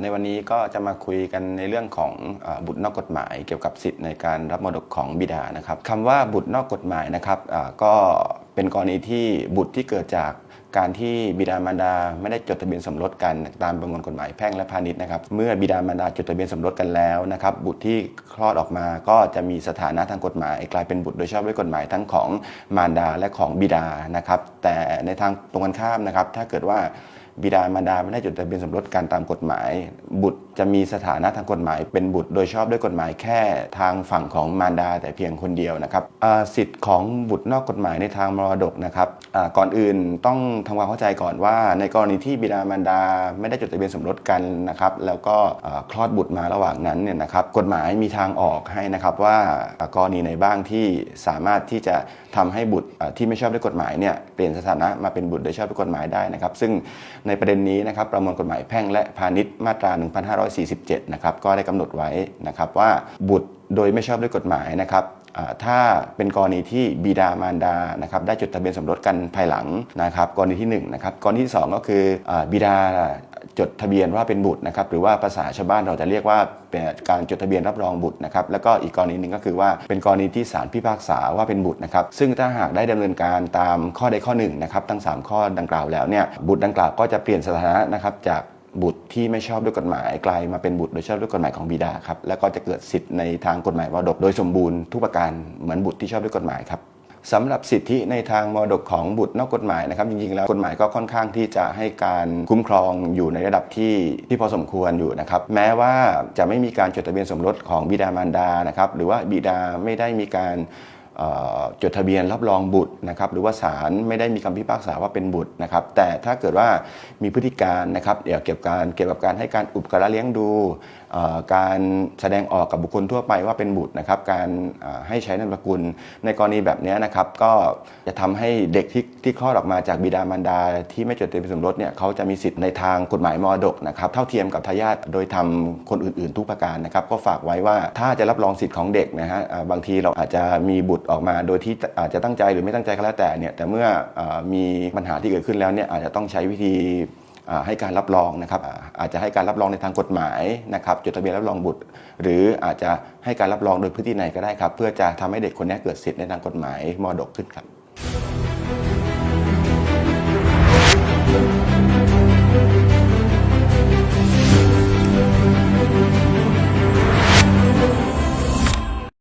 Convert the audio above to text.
ในวันนี้ก็จะมาคุยกันในเรื่องของบุตรนอกกฎหมาย เกี่ยวกับสิทธิ์ในการรับมรดกของบิดานะครับคำว่าบุตรนอกกฎหมายนะครับก็เป็นกรณีที่บุตรที่เกิดจากการที่บิดามารดาไม่ได้จดทะเบียนสมรสกันตามประมวลกฎหมายแพ่งและพาณิชย์นะครับ เมื่อบิดามารดาจดทะเบียนสมรสกันแล้วนะครับ บุตรที่คลอดออกมาก็จะมีสถานะทางกฎหมาย กลายเป็นบุตรโดยชอบด้วยกฎหมายทั้งของมารดาและของบิดานะครับ แต่ในทางตรงกันข้ามนะครับ ถ้าเกิดว่า บิดามารดาไม่ได้จดทะเบียนสมรสกันตามกฎหมาย บุตรจะมีสถานะทางกฎหมาย เป็นบุตรโดยชอบด้วยกฎหมายแค่ทางฝั่งของมารดาแต่เพียงคนเดียวนะครับสิทธิ์ของบุตรนอกกฎหมายในทางมรดกนะครับก่อนอื่นต้องทำความเข้าใจก่อนว่า ในกรณีที่บิดามารดาไม่ได้จดทะเบียนสมรสกันนะครับ แล้วก็คลอดบุตรมาระหว่างนั้นเนี่ยนะครับ กฎหมายมีทางออกให้นะครับว่ากรณีไหนบ้างที่สามารถที่จะทำให้บุตรที่ไม่ชอบด้วยกฎหมายเนี่ยเปลี่ยนสถานะมาเป็นบุตรโดยชอบด้วยกฎหมายได้นะครับ ซึ่งในประเด็นนี้นะครับประมวลกฎหมายแพ่งและพาณิชย์มาตรา 1547 นะครับก็ได้กำหนดไว้นะครับว่าบุตรโดยไม่ชอบด้วยกฎหมายนะครับถ้าเป็นกรณีที่บิดามารดานะครับได้จดทะเบียนสมรสกันภายหลังนะครับกรณีที่1นงนะครับกรณีที่ 2 ก็คืออบิดา จดทะเบียนว่าเป็นบุตรนะครับหรือว่าภาษาชาวบ้านเราจะเรียกว่าเป็นการจดทะเบียนรับรองบุตรนะครับแล้วก็อีกกรณีหนึ่งก็คือว่าเป็นกรณีที่ศาลพิพากษาว่าเป็นบุตรนะครับซึ่งถ้าหากได้ดำเนินการตามข้อใดข้อหนึ่งนะครับทั้ง 3 ข้อดังกล่าวแล้วเนี่ยบุตรดังกล่าวก็จะเปลี่ยนสถานะนะครับจากบุตรที่ไม่ชอบด้วยกฎหมายกลายมาเป็นบุตรโดยชอบด้วยกฎหมายของบิดาครับแล้วก็จะเกิดสิทธิ์ในทางกฎหมายมรดกโดยสมบูรณ์ทุกประการเหมือนบุตรที่ชอบด้วยกฎหมายครับ สำหรับสิทธิในทางมรดกของบุตรนอกกฎหมายนะครับ จริงๆแล้วกฎหมายก็ค่อนข้างที่จะให้การคุ้มครองอยู่ในระดับที่ที่พอสมควรอยู่นะครับ แม้ว่าจะไม่มีการจดทะเบียนสมรสของบิดามารดานะครับ หรือว่าบิดาไม่ได้มีการจดทะเบียนรับรองบุตรนะครับหรือว่าศาลไม่ได้มีคำพิพากษาว่าเป็นบุตรนะครับแต่ถ้าเกิดว่ามีพฤติการนะครับเกี่ยวกับการเกี่ยวกับการให้การอุปการะเลี้ยงดู การแสดงออกกับบุคคลทั่วไปว่าเป็นบุตรนะครับ การให้ใช้นามสกุล ในกรณีแบบนี้นะครับ ก็จะทำให้เด็กที่ที่คลอดออกมาจากบิดามารดา ที่ไม่จดทะเบียนสมรสเนี่ยเขาจะมีสิทธิ์ในทางกฎหมายมรดกนะครับ เท่าเทียมกับทายาทโดยทำคนอื่นๆ ทุกประการนะครับ ก็ฝากไว้ว่าถ้าจะรับรองสิทธิ์ของเด็กนะฮะบางทีเราอาจจะมีบุตรออกมา โดยที่อาจจะตั้งใจหรือไม่ตั้งใจก็แล้วแต่เนี่ยแต่เมื่ออมีปัญหาที่เกิดขึ้นแล้วเนี่ยอาจจะต้องใช้วิธี ให้การรับรองนะครับอาจจะให้การรับรองในทางกฎหมายนะครับจดทะเบียนรับรองบุตร หรืออาจจะให้การรับรองโดยพื้นที่ไหนก็ได้ครับ เพื่อจะทำให้เด็กคนนี้เกิดสิทธิ์ในทางกฎหมายมรดกขึ้นครับ